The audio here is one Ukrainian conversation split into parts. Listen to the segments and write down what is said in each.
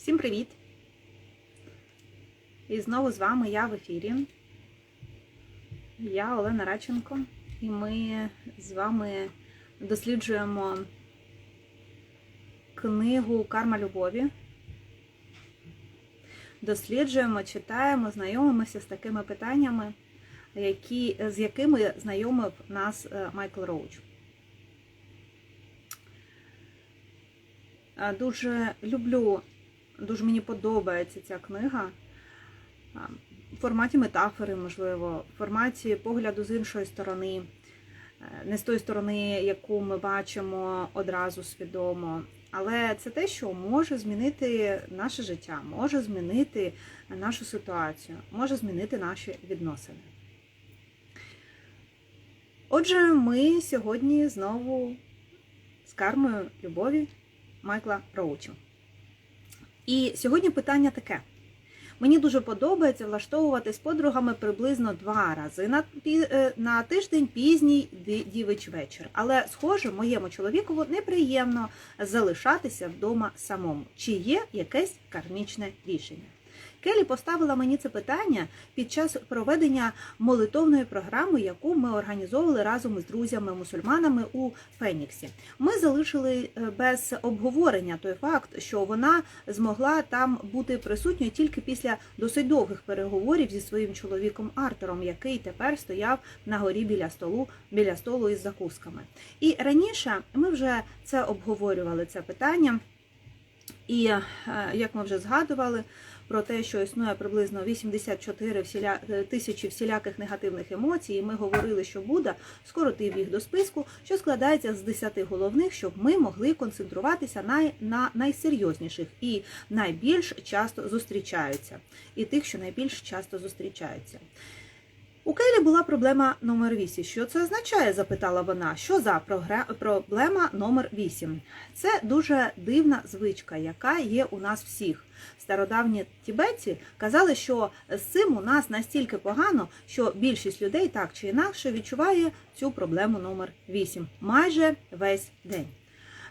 Всім привіт! І знову з вами я в ефірі. Я Олена Радченко, і ми з вами досліджуємо книгу Карма любові. Досліджуємо, читаємо, знайомимося з такими питаннями, які, з якими знайомив нас е, Майкл Роуч. Е, Дуже люблю, дуже мені подобається ця книга. В форматі метафори, можливо, в форматі погляду з іншої сторони, Е, не з тої сторони, яку ми бачимо одразу свідомо. Але це те, що може змінити наше життя, може змінити нашу ситуацію, може змінити наші відносини. Отже, ми сьогодні знову з кармою любові Майкла Роучу. І сьогодні питання таке. Мені дуже подобається влаштовувати з подругами приблизно два рази на, е, на тиждень пізній дівич вечір. Але, схоже, моєму чоловікову неприємно залишатися вдома самому. Чи є якесь кармічне рішення? Келі поставила мені це питання під час проведення молитовної програми, яку ми організовували разом із друзями-мусульманами у Феніксі. Ми залишили е, без обговорення той факт, що вона змогла там бути присутньою тільки після досить довгих переговорів зі своїм чоловіком Артером, який тепер стояв на горі біля столу, біля столу із закусками. І раніше ми вже це обговорювали це питання. І е, як ми вже згадували про те, що існує приблизно 84 всіля... е, тисячі всіляких негативних емоцій, і ми говорили, що Будда скоротив їх до списку, що складається з 10 головних, щоб ми могли концентруватися на, на найсерйозніших і найбільш часто зустрічаються, і тих, що найбільш часто зустрічаються. У Келі була проблема номер 8. Що це означає? запитала вона. Що за проблема номер 8? Це дуже дивна звичка, яка є у нас всіх. Стародавні тібетці казали, що з цим у нас настільки погано, що більшість людей так чи інакше відчуває цю проблему номер 8 майже весь день.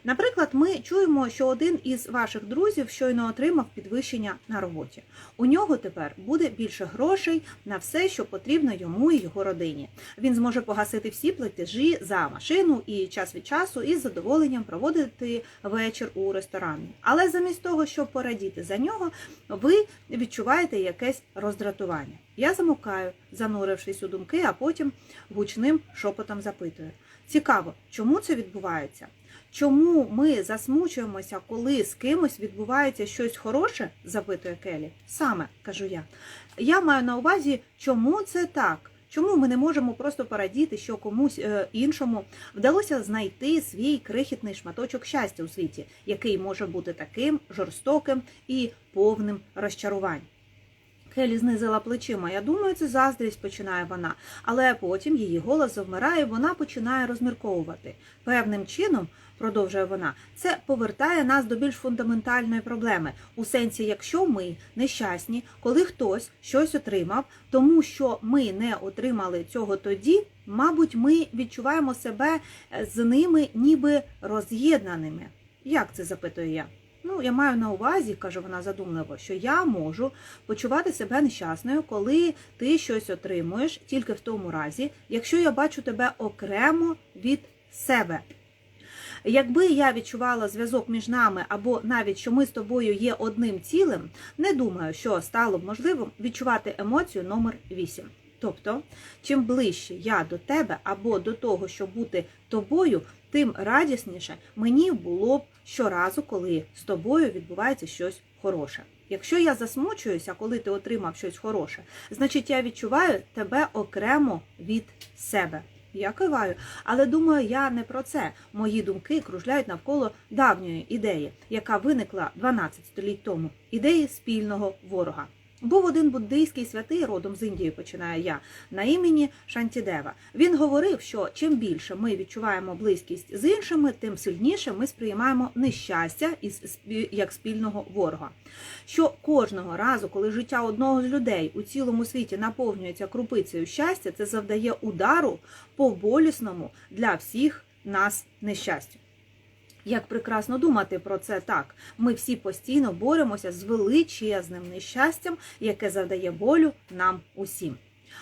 Наприклад, ми чуємо, що один із ваших друзів щойно отримав підвищення на роботі. У нього тепер буде більше грошей на все, що потрібно йому і його родині. Він зможе погасити всі платежі за машину і час від часу із задоволенням проводити вечір у ресторані. Але замість того, щоб порадіти за нього, ви відчуваєте якесь роздратування. Я замовкаю, занурившись у думки, а потім гучним шепотом запитую. Цікаво, чому це відбувається? Чому ми засмучуємося, коли з кимось відбувається щось хороше? запитує Келі. Саме кажу я. Я маю на увазі, чому це так? Чому ми не можемо просто порадіти, що комусь е, іншому вдалося знайти свій крихітний шматочок щастя у світі, який може бути таким жорстоким і повним розчарувань? Келі знизила плечима. Я думаю, це заздрість, починає вона, але потім її голос завмирає, вона починає розмірковувати. Певним чином, продовжує вона, це повертає нас до більш фундаментальної проблеми. У сенсі, якщо ми нещасні, коли хтось щось отримав, тому що ми не отримали цього тоді, мабуть, ми відчуваємо себе з ними ніби роз'єднаними. Як це запитую я? Ну, я маю на увазі, каже вона задумливо, що я можу почувати себе нещасною, коли ти щось отримуєш тільки в тому разі, якщо я бачу тебе окремо від себе. Якби я відчувала зв'язок між нами, або навіть що ми з тобою є одним цілим, не думаю, що стало б можливим відчувати емоцію номер 8. Тобто, чим ближче я до тебе або до того, щоб бути тобою, тим радісніше мені було б щоразу, коли з тобою відбувається щось хороше. Якщо я засмучуюся, коли ти отримав щось хороше, значить я відчуваю тебе окремо від себе. Я киваю, але думаю, я не про це. Мої думки кружляють навколо давньої ідеї, яка виникла 12 століть тому ідеї спільного ворога. Був один буддийський святий родом з Індії, починаю я, на імені Шантідева. Він говорив, що чим більше ми відчуваємо близькість з іншими, тим сильніше ми сприймаємо нещастя як спільного ворога. Що кожного разу, коли життя одного з людей у цілому світі наповнюється крупицею щастя, це завдає удару по болісному для всіх нас нещастю. Як прекрасно думати про це так. Ми всі постійно боремося з величезним нещастям, яке завдає болю нам усім.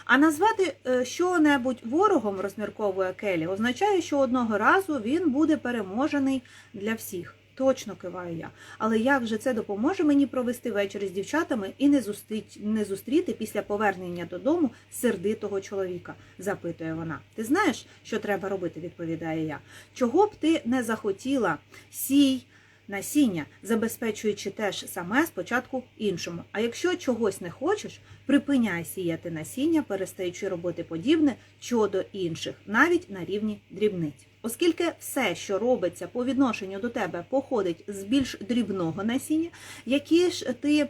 А назвати е, що-небудь ворогом, розмірковує Келі, означає, що одного разу він буде переможений для всіх. Точно киваю я. Але як же це допоможе мені провести вечір з дівчатами і не зустріти, не зустріти після повернення додому сердитого чоловіка? запитує вона. Ти знаєш, що треба робити? відповідає я. Чого б ти не захотіла сій насіння, забезпечуючи теж саме спочатку іншому. А якщо чогось не хочеш, припиняй сіяти насіння, перестаючи робити подібне щодо інших, навіть на рівні дрібниць. Оскільки все, що робиться по відношенню до тебе, походить з більш дрібного насіння, які ж ти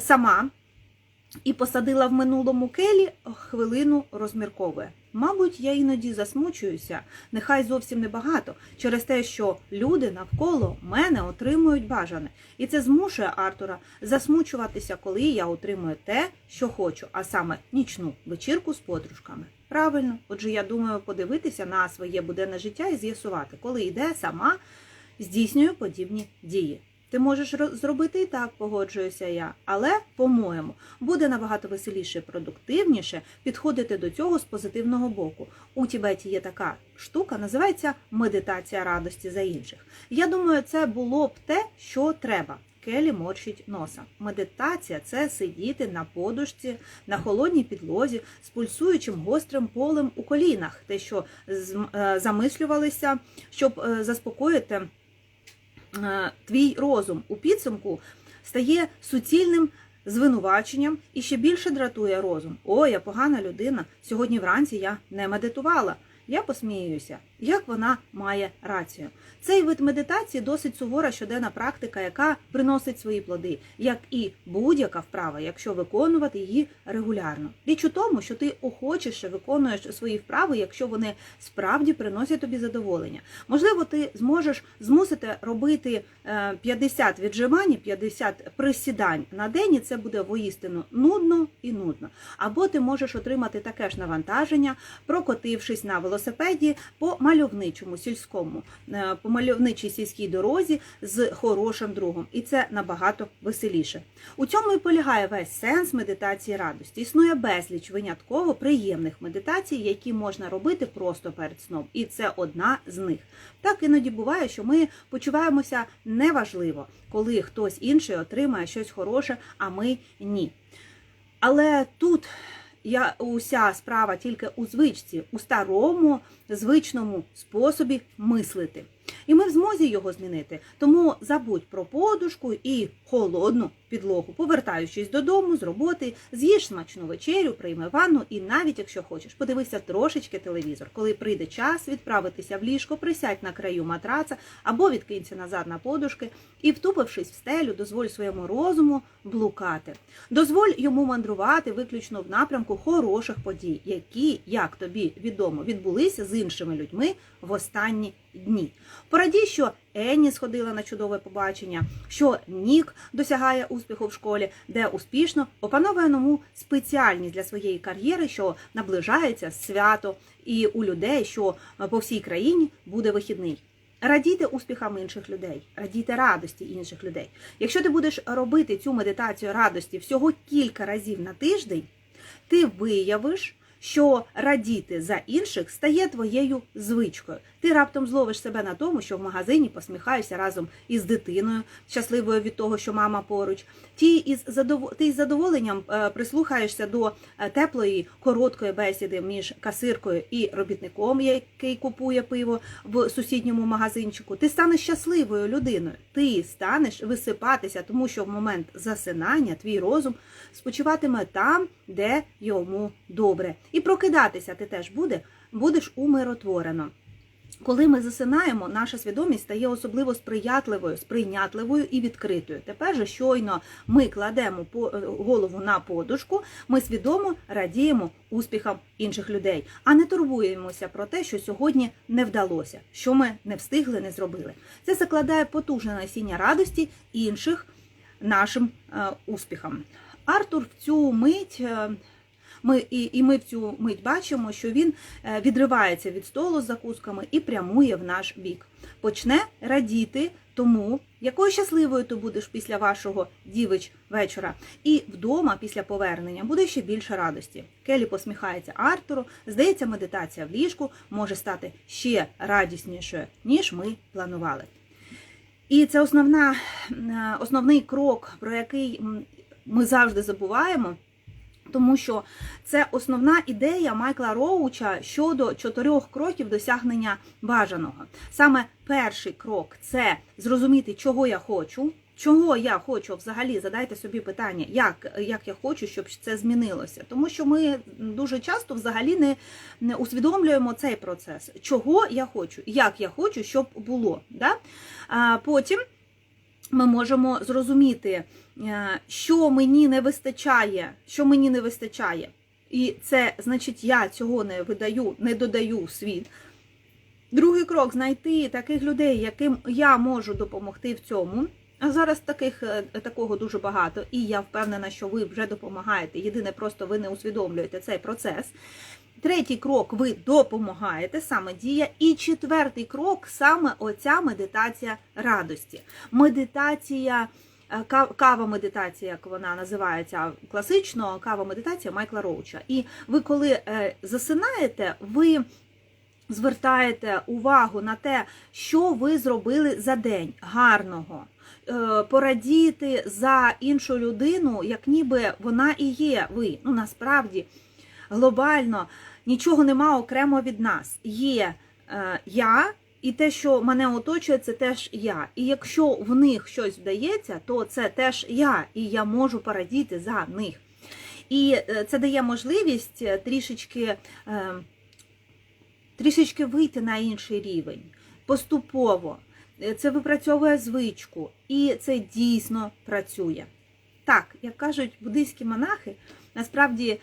сама і посадила в минулому келі, хвилину розмірковує. Мабуть, я іноді засмучуюся, нехай зовсім небагато, через те, що люди навколо мене отримують бажане. І це змушує Артура засмучуватися, коли я отримую те, що хочу, а саме нічну вечірку з подружками. Правильно, отже, я думаю подивитися на своє буденне життя і з'ясувати, коли йде сама здійснюю подібні дії. Ти можеш зробити і так, погоджуюся я. Але, по-моєму, буде набагато веселіше, і продуктивніше підходити до цього з позитивного боку. У Тібеті є така штука, називається медитація радості за інших. Я думаю, це було б те, що треба. Келі морщить носа. Медитація це сидіти на подушці, на холодній підлозі з пульсуючим гострим полем у колінах, те, що е, замислювалися, щоб е, заспокоїти е, твій розум у підсумку стає суцільним звинуваченням і ще більше дратує розум. О, я погана людина. Сьогодні вранці я не медитувала. Я посміюся, як вона має рацію. Цей вид медитації досить сувора щоденна практика, яка приносить свої плоди, як і будь-яка вправа, якщо виконувати її регулярно. Річ у тому, що ти охочіше виконуєш свої вправи, якщо вони справді приносять тобі задоволення. Можливо, ти зможеш змусити робити е, 50 віджимань, 50 присідань на день, і це буде воістину нудно і нудно. Або ти можеш отримати таке ж навантаження, прокотившись на велосипеді по мальовничому сільському, е, по мальовничій сільській дорозі з хорошим другом. І це набагато веселіше. У цьому і полягає весь сенс медитації радості. Існує безліч винятково приємних медитацій, які можна робити просто перед сном. І це одна з них. Так іноді буває, що ми почуваємося неважливо, коли хтось інший отримає щось хороше, а ми ні. Але тут я уся справа тільки у звичці, у старому звичному способі мислити. І ми в змозі його змінити. Тому забудь про подушку і холодну підлогу. Повертаючись додому з роботи, з'їж смачну вечерю, прийми ванну і навіть якщо хочеш, подивися трошечки телевізор. Коли прийде час відправитися в ліжко, присядь на краю матраца або відкинься назад на подушки і, втупившись в стелю, дозволь своєму розуму блукати. Дозволь йому мандрувати виключно в напрямку хороших подій, які, як тобі відомо, відбулися з іншими людьми в останні дні. Порадій, що Енні сходила на чудове побачення, що Нік досягає успіху в школі, де успішно опановує нову спеціальність для своєї кар'єри, що наближається свято, і у людей, що по всій країні буде вихідний. Радійте успіхам інших людей, радійте радості інших людей. Якщо ти будеш робити цю медитацію радості всього кілька разів на тиждень, ти виявиш, що радіти за інших стає твоєю звичкою. Ти раптом зловиш себе на тому, що в магазині посміхаєшся разом із дитиною, щасливою від того, що мама поруч. Ті із задов... Ти із задоволенням е, прислухаєшся до е, теплої короткої бесіди між касиркою і робітником, який купує пиво в сусідньому магазинчику. Ти станеш щасливою людиною. Ти станеш висипатися, тому що в момент засинання твій розум спочиватиме там, де йому добре. І прокидатися ти теж буде, будеш умиротворено. Коли ми засинаємо, наша свідомість стає особливо сприятливою, сприйнятливою і відкритою. Тепер же щойно ми кладемо е, голову на подушку, ми свідомо радіємо успіхам інших людей, а не турбуємося про те, що сьогодні не вдалося, що ми не встигли, не зробили. Це закладає потужне насіння радості інших нашим е, успіхам. Артур в цю мить. Ми, і, і ми в цю мить бачимо, що він е, відривається від столу з закусками і прямує в наш бік. Почне радіти тому, якою щасливою ти будеш після вашого дівич вечора. І вдома, після повернення, буде ще більше радості. Келі посміхається Артуру. Здається, медитація в ліжку може стати ще радіснішою, ніж ми планували. І це основна, е, основний крок, про який ми завжди забуваємо. Тому що це основна ідея Майкла Роуча щодо чотирьох кроків досягнення бажаного. Саме перший крок це зрозуміти, чого я хочу. Чого я хочу взагалі задайте собі питання, як, як я хочу, щоб це змінилося. Тому що ми дуже часто взагалі не, не усвідомлюємо цей процес, чого я хочу, як я хочу, щоб було. Да? А потім ми можемо зрозуміти, е, що мені не вистачає, що мені не вистачає. І це значить, я цього не видаю, не додаю в світ. Другий крок знайти таких людей, яким я можу допомогти в цьому. А зараз таких е, такого дуже багато, і я впевнена, що ви вже допомагаєте. Єдине, просто ви не усвідомлюєте цей процес. Третій крок ви допомагаєте, саме дія. І четвертий крок саме оця медитація радості. Медитація, е, кава медитація, як вона називається класично, кава медитація Майкла Роуча. І ви, коли е, засинаєте, ви звертаєте увагу на те, що ви зробили за день гарного. Е, Порадіти за іншу людину, як ніби вона і є ви. Ну насправді глобально нічого нема окремо від нас. Є е, я, і те, що мене оточує, це теж я. І якщо в них щось вдається, то це теж я, і я можу порадіти за них. І е, це дає можливість е, трішечки, е, трішечки вийти на інший рівень поступово. Це випрацьовує звичку, і це дійсно працює. Так, як кажуть буддийські монахи, насправді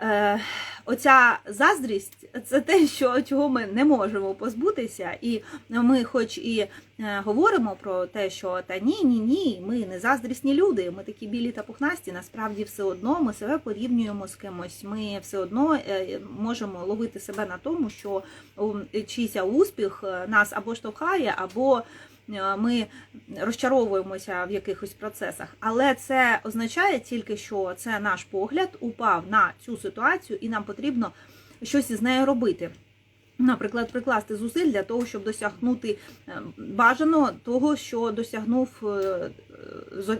е, оця заздрість це те, що, чого ми не можемо позбутися. І ми, хоч і е, говоримо про те, що та ні, ні, ні, ми не заздрісні люди, ми такі білі та пухнасті, насправді все одно ми себе порівнюємо з кимось. Ми все одно е, можемо ловити себе на тому, що чийся успіх е, нас або штовхає, або ми розчаровуємося в якихось процесах. Але це означає тільки, що це наш погляд упав на цю ситуацію, і нам потрібно щось із нею робити. Наприклад, прикласти зусиль для того, щоб досягнути е, бажаного того, що досягнув, е,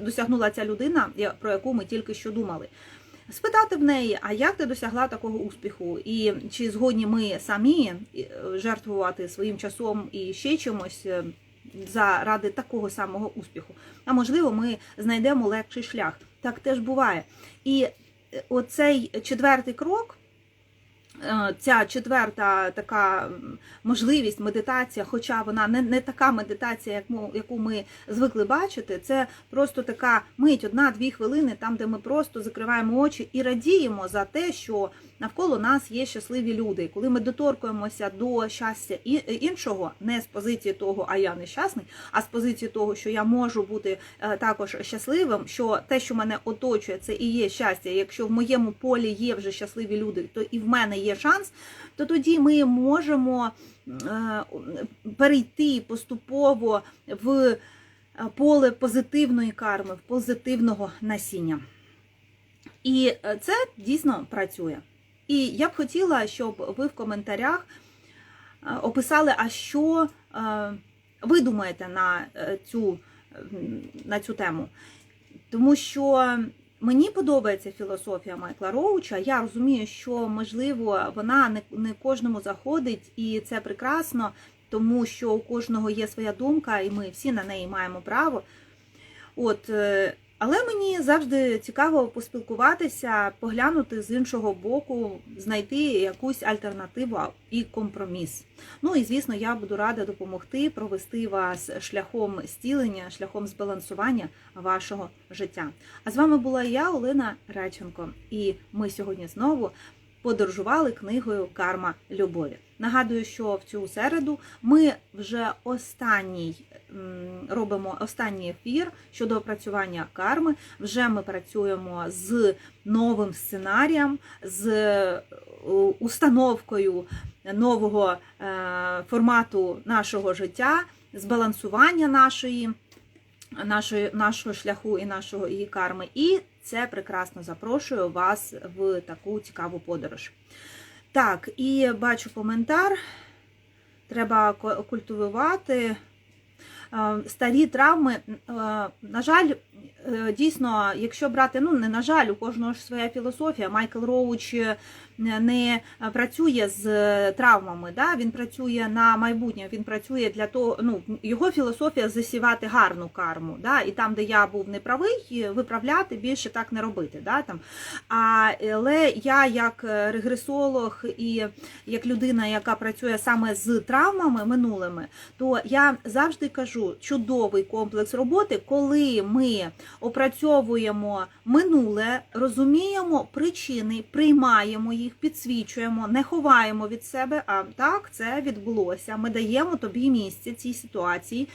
досягнула ця людина, про яку ми тільки що думали. Спитати в неї, а як ти досягла такого успіху, і чи згодні ми самі е, жертвувати своїм часом і ще чимось заради такого самого успіху. А можливо, ми знайдемо легший шлях. Так теж буває. І оцей четвертий крок. Е, Ця четверта така можливість медитація, хоча вона не, не така медитація, як ми, яку ми звикли бачити, це просто така мить, одна-дві хвилини, там, де ми просто закриваємо очі і радіємо за те, що навколо нас є щасливі люди. Коли ми доторкуємося до щастя іншого, не з позиції того, а я нещасний, а з позиції того, що я можу бути е, також щасливим, що те, що мене оточує, це і є щастя. Якщо в моєму полі є вже щасливі люди, то і в мене є шанс, то тоді ми можемо е, перейти поступово в е, поле позитивної карми, в позитивного насіння. І е, це дійсно працює. І я б хотіла, щоб ви в коментарях е, описали, а що е, ви думаєте на е, цю, на цю тему. Тому що мені подобається філософія Майкла Роуча. Я розумію, що можливо вона не, кожному заходить, і це прекрасно, тому що у кожного є своя думка, і ми всі на неї маємо право. От, але мені завжди цікаво поспілкуватися, поглянути з іншого боку, знайти якусь альтернативу і компроміс. Ну і звісно, я буду рада допомогти провести вас шляхом стілення, шляхом збалансування вашого життя. А з вами була я, Олена Реченко, і ми сьогодні знову подорожували книгою Карма любові. Нагадую, що в цю середу ми вже останній робимо останній ефір щодо опрацювання карми. Вже ми працюємо з новим сценарієм, з е, установкою нового е, формату нашого життя, збалансування нашої, нашої, нашого шляху і нашого її карми. І це прекрасно запрошую вас в таку цікаву подорож. Так, і бачу коментар. Треба культивувати. Е, Старі травми, е, на жаль, е, дійсно, якщо брати, ну не на жаль, у кожного ж своя філософія. Майкл Роуч не працює з травмами, да? він працює на майбутнє, він працює для того, ну його філософія засівати гарну карму. Да? І там, де я був неправий, виправляти більше так не робити. Да? Там. Але я як регресолог і як людина, яка працює саме з травмами минулими, то я завжди кажу, чудовий комплекс роботи, коли ми опрацьовуємо минуле, розуміємо причини, приймаємо їх, підсвічуємо, не ховаємо від себе. А так це відбулося. Ми даємо тобі місце цій ситуації.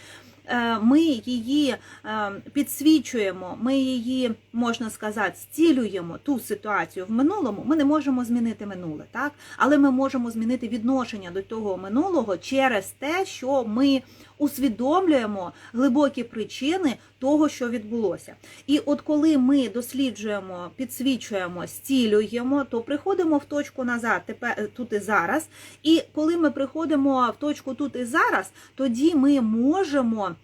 Е, Ми її е, підсвічуємо, ми її, можна сказати, зцілюємо ту ситуацію в минулому. Ми не можемо змінити минуле, так? Але ми можемо змінити відношення до того минулого через те, що ми усвідомлюємо глибокі причини того, що відбулося. І от коли ми досліджуємо, підсвічуємо, стілюємо, то приходимо в точку назад, тепер тут і зараз. І коли ми приходимо в точку тут і зараз, тоді ми можемо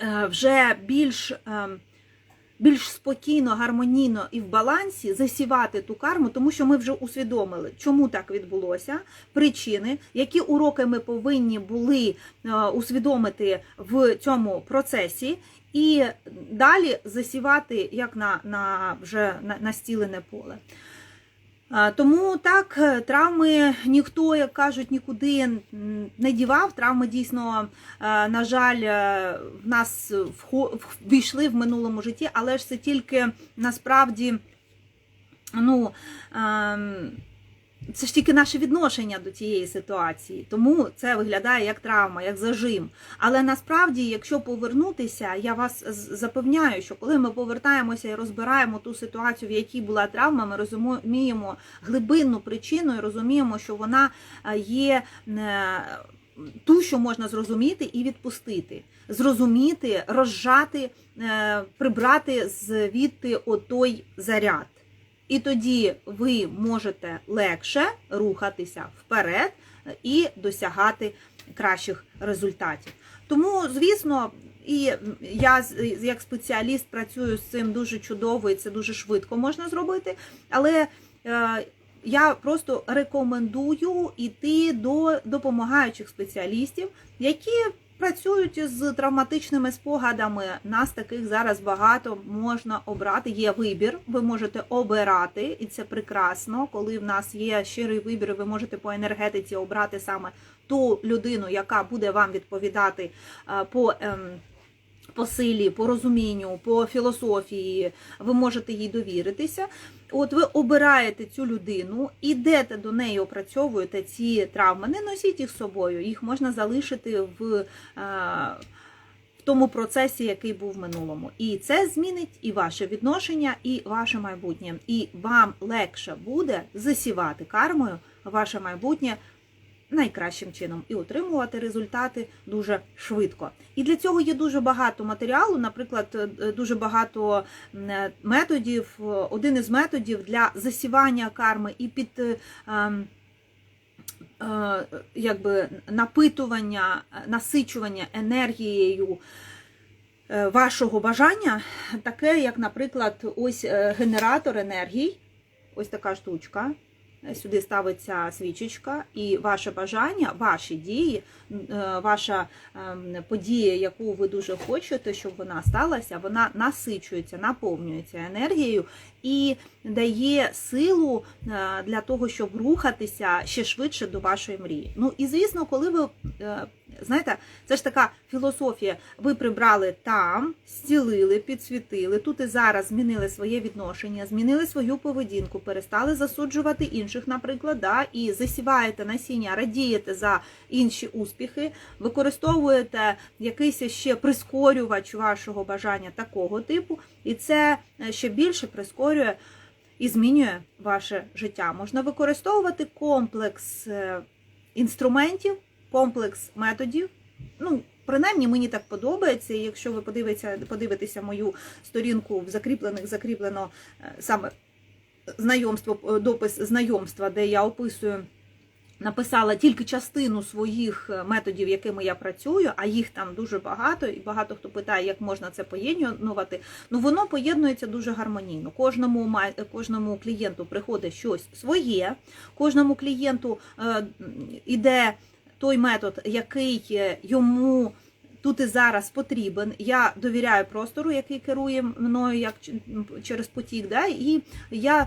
е, вже більш. Більш спокійно, гармонійно і в балансі засівати ту карму, тому що ми вже усвідомили, чому так відбулося, причини, які уроки ми повинні були е, усвідомити в цьому процесі, і далі засівати як на, на вже на, на поле. Тому так, е, травми ніхто, як кажуть, нікуди не дівав. Травми дійсно, е, на жаль, е, в нас ввійшли в минулому житті, але ж це тільки насправді, ну. Це ж тільки наше відношення до цієї ситуації, тому це виглядає як травма, як зажим. Але насправді, якщо повернутися, я вас запевняю, що коли ми повертаємося і розбираємо ту ситуацію, в якій була травма, ми розуміємо глибинну причину і розуміємо, що вона е, є е, ту, що можна зрозуміти і відпустити, зрозуміти, розжати, е, прибрати звідти отой заряд. І тоді ви можете легше рухатися вперед і досягати кращих результатів. Тому, звісно, і я як спеціаліст працюю з цим дуже чудово, і це дуже швидко можна зробити. Але е, я просто рекомендую йти до допомагаючих спеціалістів, які працюють з травматичними спогадами. Нас таких зараз багато можна обрати. Є вибір, ви можете обирати, і це прекрасно. Коли в нас є щирий вибір, ви можете по енергетиці обрати саме ту людину, яка буде вам відповідати е, по. По силі, по розумінню, по філософії, ви можете їй довіритися. От ви обираєте цю людину, ідете до неї, опрацьовуєте ці травми. Не носіть їх з собою, їх можна залишити в, е, в тому процесі, який був в минулому. І це змінить і ваше відношення, і ваше майбутнє. І вам легше буде засівати кармою ваше майбутнє найкращим чином і отримувати результати дуже швидко. І для цього є дуже багато матеріалу, наприклад, е, дуже багато е, методів. Е, Один із методів для засівання карми і під е, ем, е, якби напитування, е, насичування енергією е, вашого бажання, таке, як, наприклад, ось е, генератор енергій, ось така штучка. Сюди ставиться свічечка, і ваше бажання, ваші дії, е, ваша ем, подія, яку ви дуже хочете, щоб вона сталася, вона насичується, наповнюється енергією і дає силу е, для того, щоб рухатися ще швидше до вашої мрії. Ну і звісно, коли ви е, Знаєте, це ж така філософія. Ви прибрали там, зцілили, підсвітили, тут і зараз змінили своє відношення, змінили свою поведінку, перестали засуджувати інших, наприклад, да, і засіваєте насіння, радієте за інші успіхи, використовуєте якийсь ще прискорювач вашого бажання такого типу, і це е, ще більше прискорює і змінює ваше життя. Можна використовувати комплекс е, інструментів, комплекс методів. Ну, принаймні мені так подобається. І якщо ви подивитеся, подивитеся мою сторінку в закріплених, закріплено е, саме знайомство, е, допис знайомства, де я описую. Написала тільки частину своїх е, методів, якими я працюю, а їх там дуже багато, і багато хто питає, як можна це поєднувати. Ну воно поєднується дуже гармонійно. Кожному кожному клієнту приходить щось своє, кожному клієнту е, іде той метод, який е, йому тут і зараз потрібен. Я довіряю простору, який керує мною як через потік, да, і я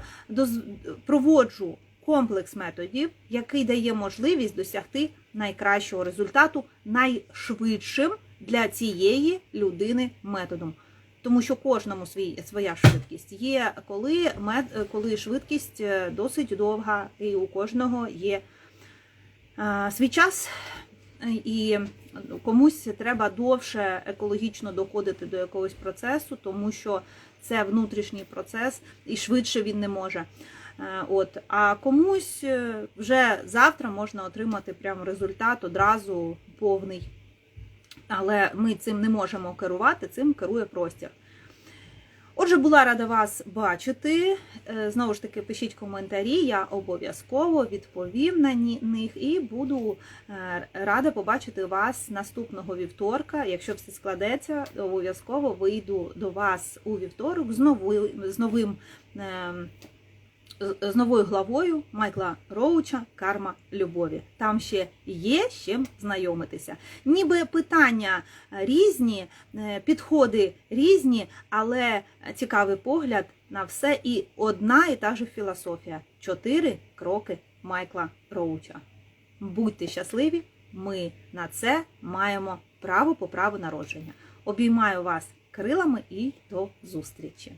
проводжу комплекс методів, який дає можливість досягти найкращого результату найшвидшим для цієї людини методом. Тому що кожному свій, своя швидкість є, коли, мет, коли швидкість е, досить довга, і у кожного є свій час, е, і комусь треба довше екологічно доходити до якогось процесу, тому що це внутрішній процес, і швидше він не може. Е, От, а комусь е, вже завтра можна отримати прям результат одразу повний. Але ми цим не можемо керувати, цим керує простір. Отже, була рада вас бачити. Е, Знову ж таки, пишіть коментарі, я обов'язково відповім на них і буду е, рада побачити вас наступного вівторка. Якщо все складеться, обов'язково вийду до вас у вівторок з новим, з новим. З- з новою главою Майкла Роуча Карма любові. Там ще є з чим знайомитися. Ніби питання е, різні, е, підходи різні, але цікавий погляд на все і одна і та ж філософія. Чотири кроки Майкла Роуча. Будьте щасливі! Ми на це маємо право по праву народження. Обіймаю вас крилами і до зустрічі!